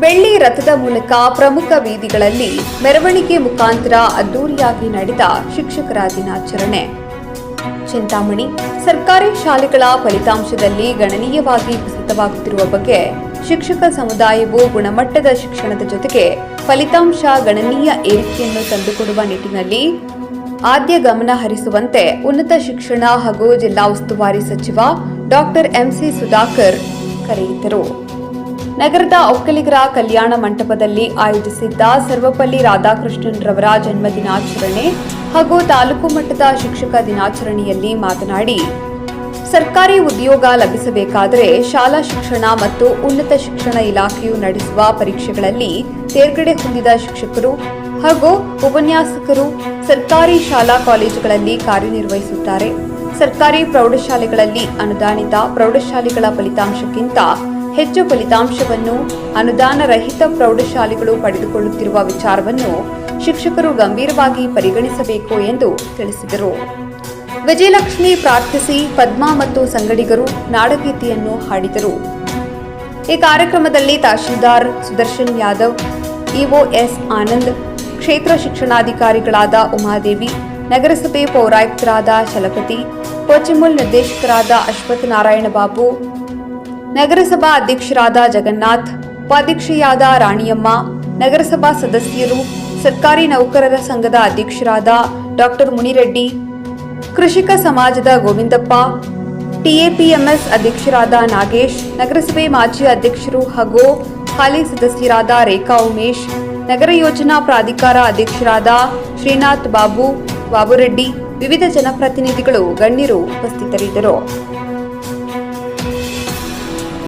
ರಥದ ಮೂಲಕ ಪ್ರಮುಖ ಬೀದಿಗಳಲ್ಲಿ ಮೆರವಣಿಗೆ ಮುಖಾಂತರ ಅದ್ದೂರಿಯಾಗಿ ನಡೆದ ಶಿಕ್ಷಕರ ದಿನಾಚರಣೆ. ಚಿಂತಾಮಣಿ ಸರ್ಕಾರಿ ಶಾಲೆಗಳ ಫಲಿತಾಂಶದಲ್ಲಿ ಗಣನೀಯವಾಗಿ ಕುಸಿತವಾಗುತ್ತಿರುವ ಬಗ್ಗೆ ಶಿಕ್ಷಕ ಸಮುದಾಯವು ಗುಣಮಟ್ಟದ ಶಿಕ್ಷಣದ ಜೊತೆಗೆ ಫಲಿತಾಂಶ ಗಣನೀಯ ಏರಿಕೆಯನ್ನು ತಂದುಕೊಡುವ ನಿಟ್ಟಿನಲ್ಲಿ ಆದ್ಯ ಗಮನ ಹರಿಸುವಂತೆ ಉನ್ನತ ಶಿಕ್ಷಣ ಹಾಗೂ ಜಿಲ್ಲಾ ಉಸ್ತುವಾರಿ ಸಚಿವ ಡಾಕ್ಟರ್ ಎಂಸಿ ಸುಧಾಕರ್ ಕರೆಯಿದ್ದರು ನಗರದ ಒಕ್ಕಲಿಗರ ಕಲ್ಯಾಣ ಮಂಟಪದಲ್ಲಿ ಆಯೋಜಿಸಿದ್ದ ಸರ್ವಪಲ್ಲಿ ರಾಧಾಕೃಷ್ಣನ್ ರವರ ಜನ್ಮ ದಿನಾಚರಣೆ ಹಾಗೂ ತಾಲೂಕು ಮಟ್ಟದ ಶಿಕ್ಷಕ ದಿನಾಚರಣೆಯಲ್ಲಿ ಮಾತನಾಡಿ, ಸರ್ಕಾರಿ ಉದ್ಯೋಗ ಲಭಿಸಬೇಕಾದರೆ ಶಾಲಾ ಶಿಕ್ಷಣ ಮತ್ತು ಉನ್ನತ ಶಿಕ್ಷಣ ಇಲಾಖೆಯು ನಡೆಸುವ ಪರೀಕ್ಷೆಗಳಲ್ಲಿ ತೇರ್ಗಡೆ ಹೊಂದಿದ ಶಿಕ್ಷಕರು ಹಾಗೂ ಉಪನ್ಯಾಸಕರು ಸರ್ಕಾರಿ ಶಾಲಾ ಕಾಲೇಜುಗಳಲ್ಲಿ ಕಾರ್ಯನಿರ್ವಹಿಸುತ್ತಾರೆ. ಸರ್ಕಾರಿ ಪ್ರೌಢಶಾಲೆಗಳಲ್ಲಿ ಅನುದಾನಿತ ಪ್ರೌಢಶಾಲೆಗಳ ಫಲಿತಾಂಶಕ್ಕಿಂತ ಹೆಚ್ಚು ಫಲಿತಾಂಶವನ್ನು ಅನುದಾನ ರಹಿತ ಪ್ರೌಢಶಾಲೆಗಳು ಪಡೆದುಕೊಳ್ಳುತ್ತಿರುವ ವಿಚಾರವನ್ನು ಶಿಕ್ಷಕರು ಗಂಭೀರವಾಗಿ ಪರಿಗಣಿಸಬೇಕು ಎಂದು ತಿಳಿಸಿದರು. ವಿಜಯಲಕ್ಷ್ಮಿ ಪ್ರಾರ್ಥಿಸಿ ಪದ್ಮಾ ಮತ್ತು ಸಂಗಡಿಗರು ನಾಡಗೀತೆಯನ್ನು ಹಾಡಿದರು. ಈ ಕಾರ್ಯಕ್ರಮದಲ್ಲಿ ತಹಶೀಲ್ದಾರ್ ಸುದರ್ಶನ್ ಯಾದವ್, ಇಒಎಸ್ ಆನಂದ್, ಕ್ಷೇತ್ರ ಶಿಕ್ಷಣಾಧಿಕಾರಿಗಳಾದ ಉಮಾದೇವಿ, ನಗರಸಭೆ ಪೌರಾಯುಕ್ತರಾದ ಶಲಪತಿ ಕೋಚಿಮೂಲ್ ನಿರ್ದೇಶಕರಾದ ಅಶ್ವಥ್ ನಾರಾಯಣ ಬಾಬು ನಗರಸಭಾ ಅಧ್ಯಕ್ಷರಾದ ಜಗನ್ನಾಥ್, ಉಪಾಧ್ಯಕ್ಷೆಯಾದ ರಾಣಿಯಮ್ಮ, ನಗರಸಭಾ ಸದಸ್ಯರು, ಸರ್ಕಾರಿ ನೌಕರರ ಸಂಘದ ಅಧ್ಯಕ್ಷರಾದ ಡಾಕ್ಟರ್ ಮುನಿರೆಡ್ಡಿ, ಕೃಷಿಕ ಸಮಾಜದ ಗೋವಿಂದಪ್ಪ, ಟಿಎಪಿಎಂಎಸ್ ಅಧ್ಯಕ್ಷರಾದ ನಾಗೇಶ್, ನಗರಸಭೆ ಮಾಜಿ ಅಧ್ಯಕ್ಷರು ಹಾಗೂ ಹಾಲಿ ಸದಸ್ಯರಾದ ರೇಖಾ ಉಮೇಶ್, ನಗರ ಯೋಜನಾ ಪ್ರಾಧಿಕಾರ ಅಧ್ಯಕ್ಷರಾದ ಶ್ರೀನಾಥ್ ಬಾಬು, ಬಾಬುರೆಡ್ಡಿ, ವಿವಿಧ ಜನಪ್ರತಿನಿಧಿಗಳು, ಗಣ್ಯರು ಉಪಸ್ಥಿತರಿದ್ದರು.